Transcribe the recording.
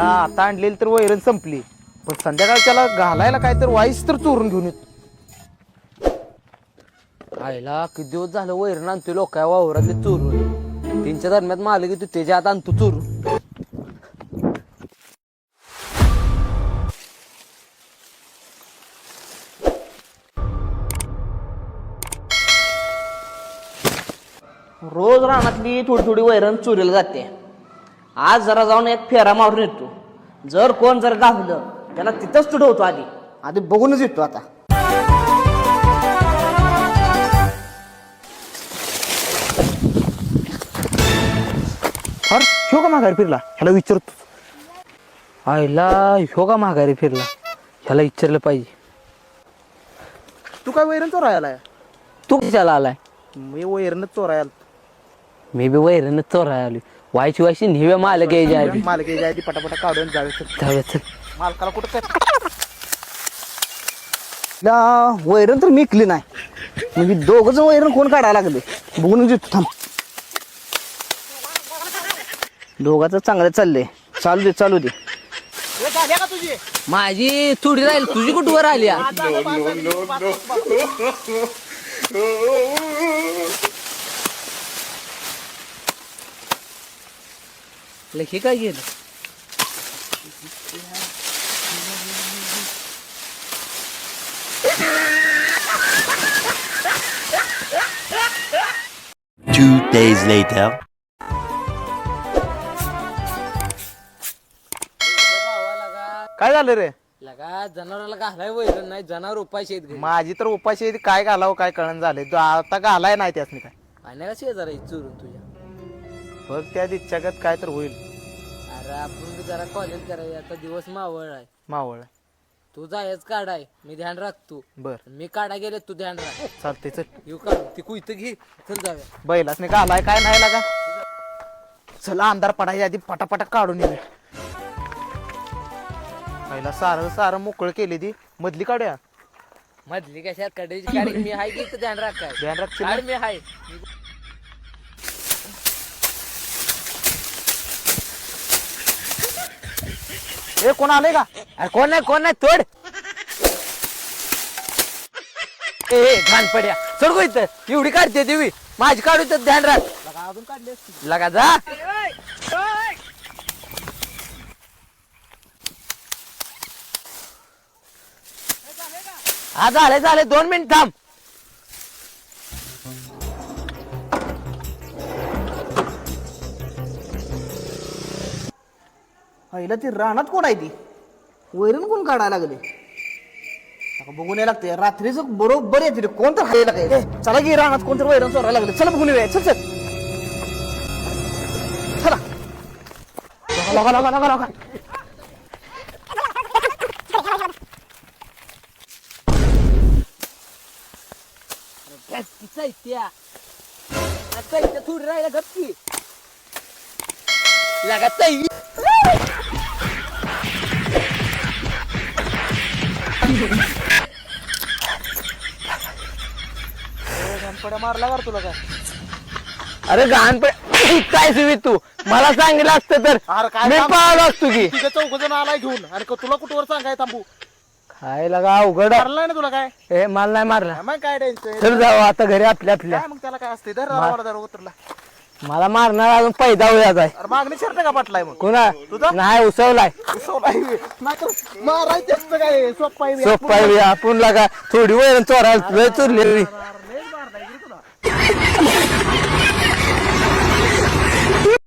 ना आता आणलेली तर वैरण संपली. पण संध्याकाळ त्याला घालायला काय तर वाईस तर चोरून घेऊन येत. आईला किती दिवस झालं वैरण आणतोय लोक वावरातले चोरून. त्यांच्या दरम्यान मारलं की तू त्याच्या हात आणतो चोरून. रोज रानातली थोडी थोडी वैरण चोरीला जाते. आज जरा जाऊन एक फेरा मारून येतो. जर कोण जर गावलं त्याला तिथंच तुडवतो आधी. आधी बघूनच येतो आता. अरे ह्यो का माघारी फिरला? ह्याला विचारतो. आईला ह्यो का माघारी फिरला? ह्याला विचारलं पाहिजे. तू काय वैरण चोरायला तू कशाला आलाय? मी वैरणच चोरायला मी बी वैरण चोराय आली व्हायची व्हायची नेहमी माल घ्यायची आधी मालक आधी पटापटा काढून जावे तर जाऊया चल. मालकाला कुठं काय ला, वैरण तर मी इकली नाही. म्हणजे दोघं जण वैरण कोण काढायला लागले? बघूनच येतो थांब. दोघाचं चांगलं चाललंय. चालू दे चालू दे. माझी थोडी राहील तुझी कुठवर आली? आ? हे काय गेलं? Two days later. काय झालं रे? लगा जनावराला घालाय वैरण नाही जनावर उपाशी आहेत घरी. माझी तर उपाशी आहे, काय घालावं काय कळण झालंय. तो आता घालाय नाही त्यासनी काय. आणि का शेजारा चुरून तुझ्या. बघ त्या दिच्छागत काय तर होईल. अरे आपण बी जरा कॉलेज करायचं आता दिवस मावळ आहे. मावळ तू जायच काढाय मी ध्यान राखतो. बर. मी काढा गेले तू ध्यान राख. चालतंय चल. येऊ काढ ती घे चल जाऊया. बैलासने घालाय काय नाही लागा. चला अंधार पडायच्या आधी पटापटा काढून येऊया. पहिला सारं सारं मोकळं केली ती. मधली काढूया. मधली कशा कडेची मी हाय की इथं ध्यान राखाय. ध्यान राखशील ना? काढ मी हाय ए कोण आले का? अरे कोण नाही कोण नाही तोड. ए ए, घाण पड्या. चढ गो इथं. एवढी काढते देवी. माझी काढू तर ध्यान राख. अजून काढले लगा जा. हा झाले झाले दोन मिनिट थांब. पहिला ती रानात कोण आहे ती? वैरण कोण काढायला लागले? आता बघून यायला लागते रात्रीच बरोबर येते कोण तर खायला काय चला की रानात कोण तर वैरण चोरायला लागले. चला बघून येऊया. चल चल. चला. लगा लगा लगा लगा. थोडी राहिला गप्पी लगा ताई. पड्या मारला का रे तुला काय? अरे काय सुवी तू? मला सांगितलं असतं तर. अरे काय मी. पाहिलं असतो की. तिथे चौघ जण आलाय घेऊन. आणि क- तुला कुठवर सांगाय थांबू? काय लगा अवघड आहे. मारलाय ना तुला काय? ए मला नाही मारला. मग काय टेन्शन? चल जाऊ आता घरी आपल्या आपल्या. काय मग त्याला काय असते धर जरा उतरला. मला मारणार अजून पैदा होत आहे. मागणी शर्ट का पाटलाय मग? कोणा? तुझा? नाही उसवलाय. उसवलाय. मारायचं काय? सोप्पा आहे. आपण लागा थोडी वेळ चोरायला वेळ चोरलेली.